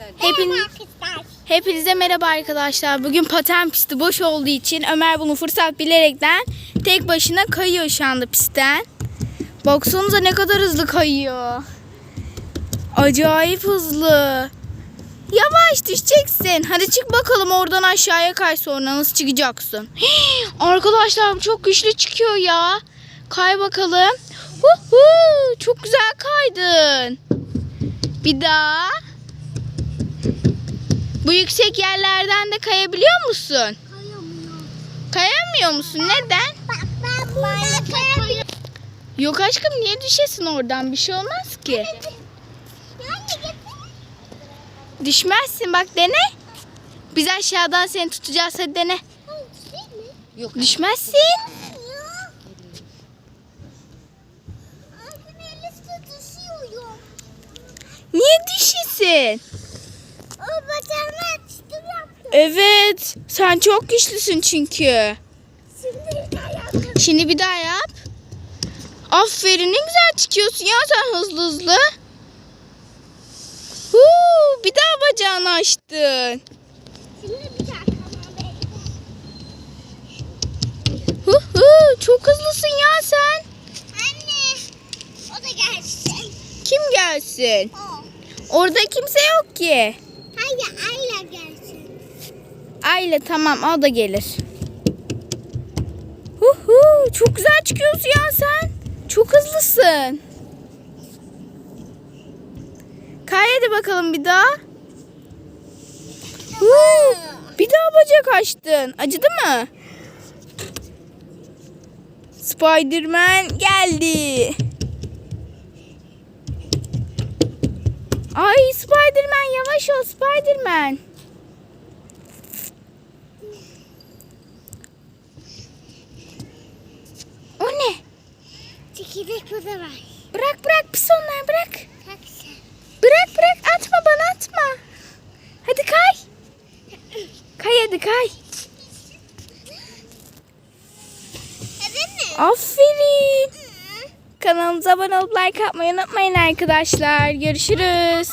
arkadaşlar. Hepin, hepinize merhaba arkadaşlar. Bugün paten pisti boş olduğu için Ömer bunu fırsat bilerekten tek başına kayıyor şu anda pistten. Baksanıza ne kadar hızlı kayıyor. Acayip hızlı. Yavaş düşeceksin. Hadi çık bakalım oradan aşağıya kay sonra nasıl çıkacaksın. Hii, arkadaşlar bu çok güçlü çıkıyor ya. Kay bakalım. Huhu, çok güzel kaydın. Bir daha. Bu yüksek yerlerden de kayabiliyor musun? Kayamıyor. Kayamıyor musun? Neden? Bak ben burada kayabilirim. Yok aşkım niye düşesin oradan? Bir şey olmaz ki. Düşmezsin bak dene. Biz aşağıdan seni tutacağız hadi dene. Yok. Düşmezsin. Niye düşesin? Evet. Sen çok güçlüsün çünkü. Şimdi bir daha yap. Aferin ne güzel çıkıyorsun ya sen hızlı hızlı. Huu, bir daha bacağını açtın. Hu hu, çok hızlısın ya sen. Anne. O da gelsin. Kim gelsin? O. Orada kimse yok ki. Hayır. Aile tamam o da gelir. Hu hu, çok güzel çıkıyorsun ya sen. Çok hızlısın. Kay hadi bakalım bir daha. Hu, bir daha bacak açtın. Acıdı mı? Spiderman geldi. Ay Spiderman yavaş ol Spiderman. O ne? Çekirdek burada var. Bırak bırak pis onlar bırak. Bırak bırak atma bana atma. Hadi kay. Kay hadi kay. Aferin. Kanalımıza abone olup like atmayı unutmayın arkadaşlar. Görüşürüz.